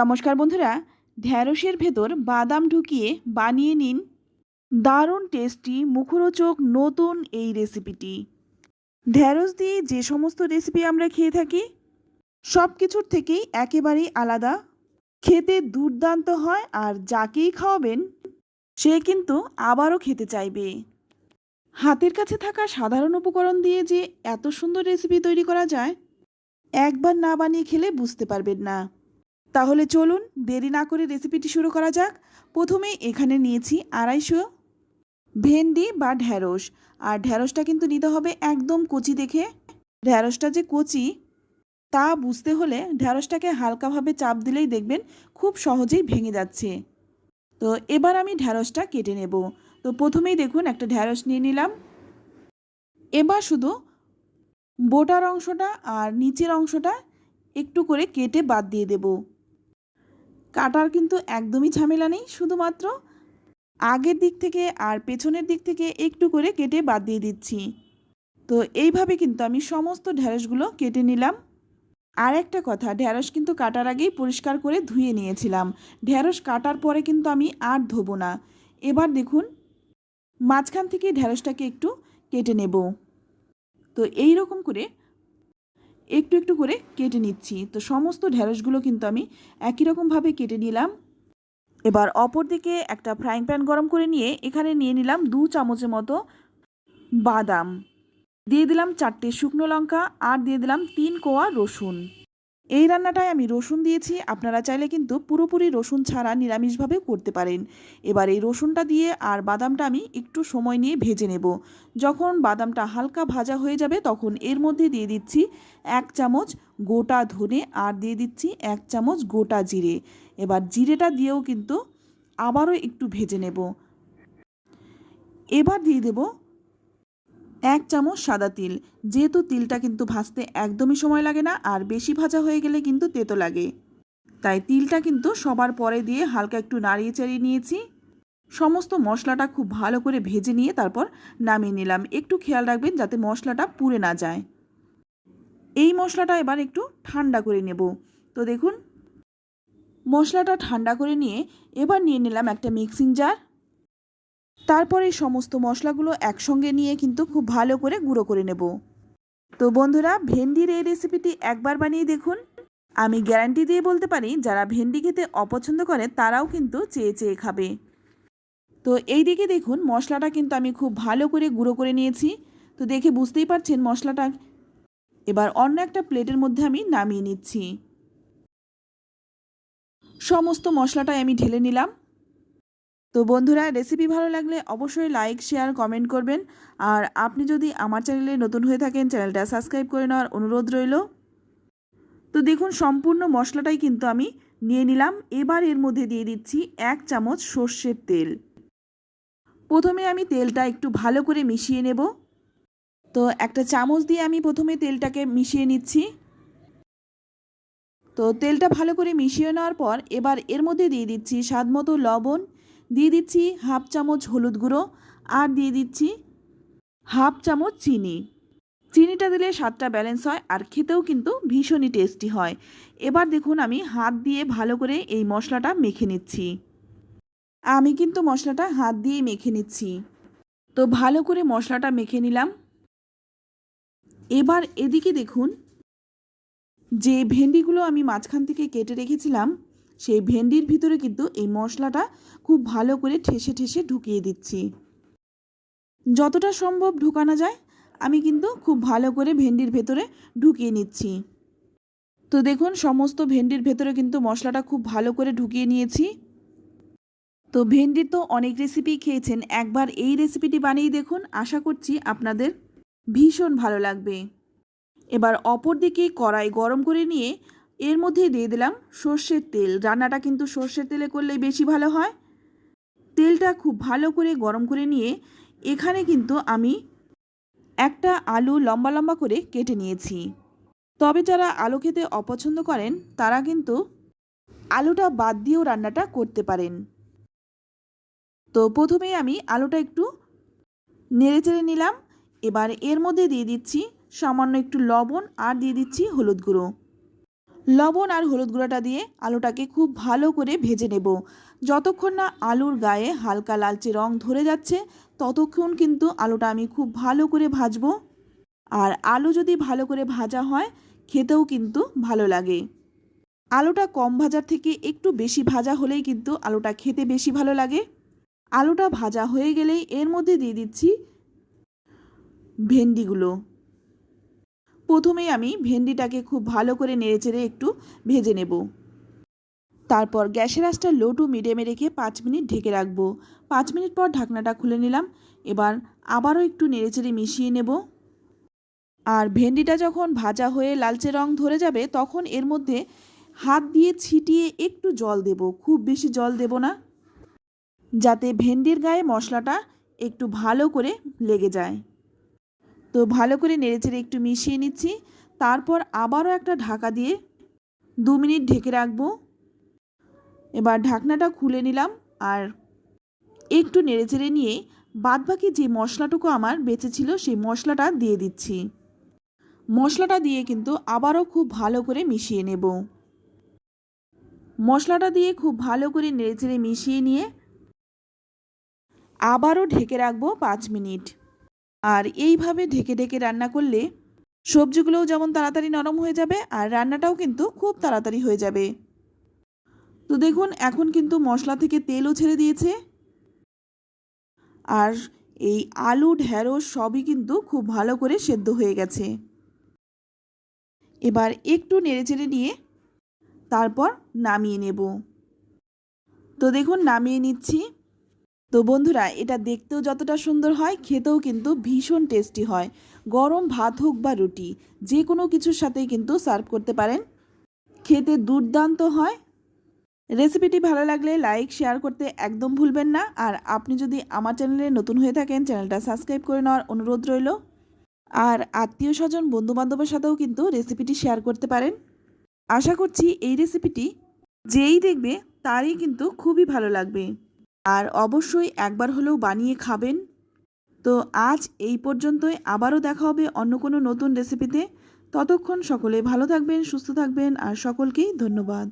নমস্কার বন্ধুরা, ঢ্যাঁড়সের ভেতর বাদাম ঢুকিয়ে বানিয়ে নিন দারুণ টেস্টি মুখরোচক নতুন এই রেসিপিটি। ঢ্যাঁড়স দিয়ে যে সমস্ত রেসিপি আমরা খেয়ে থাকি, সব কিছুর থেকেই একেবারেই আলাদা। খেতে দুর্দান্ত হয় আর যাকেই খাওয়াবেন, সে কিন্তু আবারও খেতে চাইবে। হাতের কাছে থাকা সাধারণ উপকরণ দিয়ে যে এত সুন্দর রেসিপি তৈরি করা যায়, একবার না বানিয়ে খেলে বুঝতে পারবেন না। তাহলে চলুন দেরি না করে রেসিপিটি শুরু করা যাক। প্রথমে এখানে নিয়েছি আড়াইশো ভেন্ডি বা ঢ্যাঁড়স আর ঢ্যাঁড়সটা কিন্তু নিতে হবে একদম কচি দেখে। ঢ্যাঁড়সটা যে কচি, তা বুঝতে হলে ঢ্যাঁড়সটাকে হালকাভাবে চাপ দিলেই দেখবেন খুব সহজেই ভেঙে যাচ্ছে। তো এবার আমি ঢ্যাঁড়সটা কেটে নেব। তো প্রথমেই দেখুন একটা ঢ্যাঁড়স নিয়ে নিলাম। এবার শুধু বোটার অংশটা আর নিচের অংশটা একটু করে কেটে বাদ দিয়ে দেব। কাটার কিন্তু একদমই ঝামেলা নেই, শুধুমাত্র আগের দিক থেকে আর পেছনের দিক থেকে একটু করে কেটে বাদ দিয়ে দিচ্ছি। তো এইভাবে কিন্তু আমি সমস্ত ঢ্যাঁড়সগুলো কেটে নিলাম। আর একটা কথা ঢ্যাঁড়স কিন্তু কাটার আগেই পরিষ্কার করে ধুয়ে নিয়েছিলাম। ঢ্যাঁড়স কাটার পরে কিন্তু আমি আর ধোবো না। এবার দেখুন, মাঝখান থেকে ঢ্যাঁড়সটাকে একটু কেটে নেব। তো এই রকম করে একটু একটু করে কেটে নিচ্ছি। তো সমস্ত ঢেঁড়সগুলো কিন্তু আমি একই রকমভাবে কেটে নিলাম। এবার অপর দিকে একটা ফ্রাইং প্যান গরম করে নিয়ে এখানে নিয়ে নিলাম দু চামচের মতো বাদাম। দিয়ে দিলাম চারটে শুকনো লঙ্কা আর দিয়ে দিলাম তিন কোয়া রসুন। এই রান্নাটায় আমি রসুন দিয়েছি, আপনারা চাইলে কিন্তু পুরোপুরি রসুন ছাড়া নিরামিষভাবে করতে পারেন। এবার এই রসুনটা দিয়ে আর বাদামটা আমি একটু সময় নিয়ে ভেজে নেব। যখন বাদামটা হালকা ভাজা হয়ে যাবে, তখন এর মধ্যে দিয়ে দিচ্ছি এক চামচ গোটা ধনে আর দিয়ে দিচ্ছি এক চামচ গোটা জিরে। এবার জিরেটা দিয়েও কিন্তু আবারও একটু ভেজে নেব। এবার দিয়ে দেব এক চামচ সাদা তিল। যেহেতু তিলটা কিন্তু ভাজতে একদমই সময় লাগে না, আর বেশি ভাজা হয়ে গেলে কিন্তু তেতো লাগে। তাই তিলটা কিন্তু সবার পরে দিয়ে হালকা একটু নাড়িয়ে চাড়িয়ে নিয়েছি। সমস্ত মশলাটা খুব ভালো করে ভেজে নিয়ে তারপর নামিয়ে নিলাম। একটু খেয়াল রাখবেন যাতে মশলাটা পুড়ে না যায়। এই মশলাটা এবার একটু ঠান্ডা করে নেব। তো দেখুন, মশলাটা ঠান্ডা করে নিয়ে এবার নিয়ে নিলাম একটা মিক্সিং জার। তারপরে সমস্ত মশলাগুলো একসঙ্গে নিয়ে কিন্তু খুব ভালো করে গুঁড়ো করে নেব। তো বন্ধুরা, ভেন্ডির এই রেসিপিটি একবার বানিয়ে দেখুন। আমি গ্যারান্টি দিয়ে বলতে পারি, যারা ভেন্ডি খেতে অপছন্দ করে, তারাও কিন্তু চেয়ে চেয়ে খাবে। তো এই দিকে দেখুন, মশলাটা কিন্তু আমি খুব ভালো করে গুঁড়ো করে নিয়েছি। তো দেখে বুঝতেই পারছেন মশলাটা। এবার অন্য একটা প্লেটের মধ্যে আমি নামিয়ে নিচ্ছি। সমস্ত মশলাটাই আমি ঢেলে নিলাম। তো বন্ধুরা রেসিপি ভালো লাগলে অবশ্যই লাইক শেয়ার কমেন্ট করবেন। আর আপনি যদি আমার চ্যানেলে নতুন হয়ে থাকেন চ্যানেলটা সাবস্ক্রাইব করে নেওয়ার অনুরোধ রইল। তো দেখুন, সম্পূর্ণ মশলাটাই কিন্তু আমি নিয়ে নিলাম। এবার এর মধ্যে দিয়ে দিচ্ছি এক চামচ সর্ষের তেল। প্রথমে আমি তেলটা একটু ভালো করে মিশিয়ে নেব। তো একটা চামচ দিয়ে আমি প্রথমে তেলটাকে মিশিয়ে নিচ্ছি। তো তেলটা ভালো করে মিশিয়ে নেওয়ার পর এবার এর মধ্যে দিয়ে দিচ্ছি স্বাদ মতো লবণ। দিয়ে দিচ্ছি হাফ চামচ হলুদ গুঁড়ো আর দিয়ে দিচ্ছি হাফ চামচ চিনি। চিনিটা দিলে স্বাদটা ব্যালেন্স হয় আর খেতেও কিন্তু ভীষণই টেস্টি হয়। এবার দেখুন আমি হাত দিয়ে ভালো করে এই মশলাটা মেখে নিচ্ছি। আমি কিন্তু মশলাটা হাত দিয়েই মেখে নিচ্ছি। তো ভালো করে মশলাটা মেখে নিলাম। এবার এদিকে দেখুন, যে ভেন্ডিগুলো আমি মাঝখান থেকে কেটে রেখেছিলাম সেই ভেন্ডির ভিতরে কিন্তু এই মশলাটা খুব ভালো করে ঠেসে ঠেসে ঢুকিয়ে দিচ্ছি। যতটা সম্ভব ঢুকানো যায়, আমি কিন্তু খুব ভালো করে ভেন্ডির ভেতরে ঢুকিয়ে নিচ্ছি। তো দেখুন, সমস্ত ভেন্ডির ভেতরে কিন্তু মশলাটা খুব ভালো করে ঢুকিয়ে নিয়েছি। তো ভেন্ডির তো অনেক রেসিপি খেয়েছেন, একবার এই রেসিপিটি বানিয়ে দেখুন, আশা করছি আপনাদের ভীষণ ভালো লাগবে। এবার অপর দিকে কড়াই গরম করে নিয়ে এর মধ্যে দিয়ে দিলাম সর্ষের তেল। রান্নাটা কিন্তু সর্ষের তেলে করলে বেশি ভালো হয়। তেলটা খুব ভালো করে গরম করে নিয়ে এখানে কিন্তু আমি একটা আলু লম্বা লম্বা করে কেটে নিয়েছি। তবে যারা আলু খেতে অপছন্দ করেন, তারা কিন্তু আলুটা বাদ দিয়েও রান্নাটা করতে পারেন। তো প্রথমেই আমি আলুটা একটু নেড়ে চেড়ে নিলাম। এবার এর মধ্যে দিয়ে দিচ্ছি সামান্য একটু লবণ আর দিয়ে দিচ্ছি হলুদ গুঁড়ো। লবণ আর হলুদ গুঁড়াটা দিয়ে আলুটাকে খুব ভালো করে ভেজে নেব। যতক্ষণ না আলুর গায়ে হালকা লালচে রং ধরে যাচ্ছে, ততক্ষণ কিন্তু আলুটা আমি খুব ভালো করে ভাজবো। আর আলু যদি ভালো করে ভাজা হয়, খেতেও কিন্তু ভালো লাগে। আলুটা কম ভাজার থেকে একটু বেশি ভাজা হলেই কিন্তু আলুটা খেতে বেশি ভালো লাগে। আলুটা ভাজা হয়ে গেলেই এর মধ্যে দিয়ে দিচ্ছি ভেন্ডিগুলো। প্রথমেই আমি ভেন্ডিটাকে খুব ভালো করে নেড়েচেড়ে একটু ভেজে নেব। তারপর গ্যাসের আঁচটা লো টু মিডিয়ামে রেখে পাঁচ মিনিট ঢেকে রাখব। পাঁচ মিনিট পর ঢাকনাটা খুলে নিলাম। এবার আবারও একটু নেড়েচেড়ে মিশিয়ে নেব। আর ভেন্ডিটা যখন ভাজা হয়ে লালচে রং ধরে যাবে, তখন এর মধ্যে হাত দিয়ে ছিটিয়ে একটু জল দেব। খুব বেশি জল দেব না। যাতে ভেন্ডির গায়ে মশলাটা একটু ভালো করে লেগে যায়। তো ভালো করে নেড়েচেড়ে একটু মিশিয়ে নিচ্ছি। তারপর আবারও একটা ঢাকা দিয়ে দু মিনিট ঢেকে রাখব। এবার ঢাকনাটা খুলে নিলাম আর একটু নেড়েচেড়ে নিয়ে বাদবাকি যে মশলাটুকু আমার বেঁচে ছিল সেই মশলাটা দিয়ে দিচ্ছি। মশলাটা দিয়ে কিন্তু আবারও খুব ভালো করে মিশিয়ে নেব। মশলাটা দিয়ে খুব ভালো করে নেড়েচেড়ে মিশিয়ে নিয়ে আবারও ঢেকে রাখব পাঁচ মিনিট। আর এইভাবে ঢেকে ঢেকে রান্না করলে সবজিগুলোও যেমন তাড়াতাড়ি নরম হয়ে যাবে আর রান্নাটাও কিন্তু খুব তাড়াতাড়ি হয়ে যাবে। তো দেখুন, এখন কিন্তু মশলা থেকে তেলও ছেড়ে দিয়েছে। আর এই আলু ঢ্যাঁড়স সবই কিন্তু খুব ভালো করে সেদ্ধ হয়ে গেছে। এবার একটু নেড়েচেড়ে নিয়ে তারপর নামিয়ে নেব। তো দেখুন, নামিয়ে নিচ্ছি। তো বন্ধুরা, এটা দেখতেও যতটা সুন্দর হয়, খেতেও কিন্তু ভীষণ টেস্টি হয়। গরম ভাত হোক বা রুটি, যে কোনো কিছুর সাথেই কিন্তু সার্ভ করতে পারেন। খেতে দুর্দান্ত হয়। রেসিপিটি ভালো লাগলে লাইক শেয়ার করতে একদম ভুলবেন না। আর আপনি যদি আমার চ্যানেলে নতুন হয়ে থাকেন চ্যানেলটা সাবস্ক্রাইব করে নেওয়ার অনুরোধ রইল। আর আত্মীয় স্বজন বন্ধুবান্ধবের সাথেও কিন্তু রেসিপিটি শেয়ার করতে পারেন। আশা করছি এই রেসিপিটি যেই দেখবে, তারই কিন্তু খুবই ভালো লাগবে। আর অবশ্যই একবার হলেও বানিয়ে খাবেন। তো আজ এই পর্যন্তই। আবারও দেখা হবে অন্য কোনো নতুন রেসিপিতে ততক্ষণ সকলে ভালো থাকবেন, সুস্থ থাকবেন আর সকলকেই ধন্যবাদ।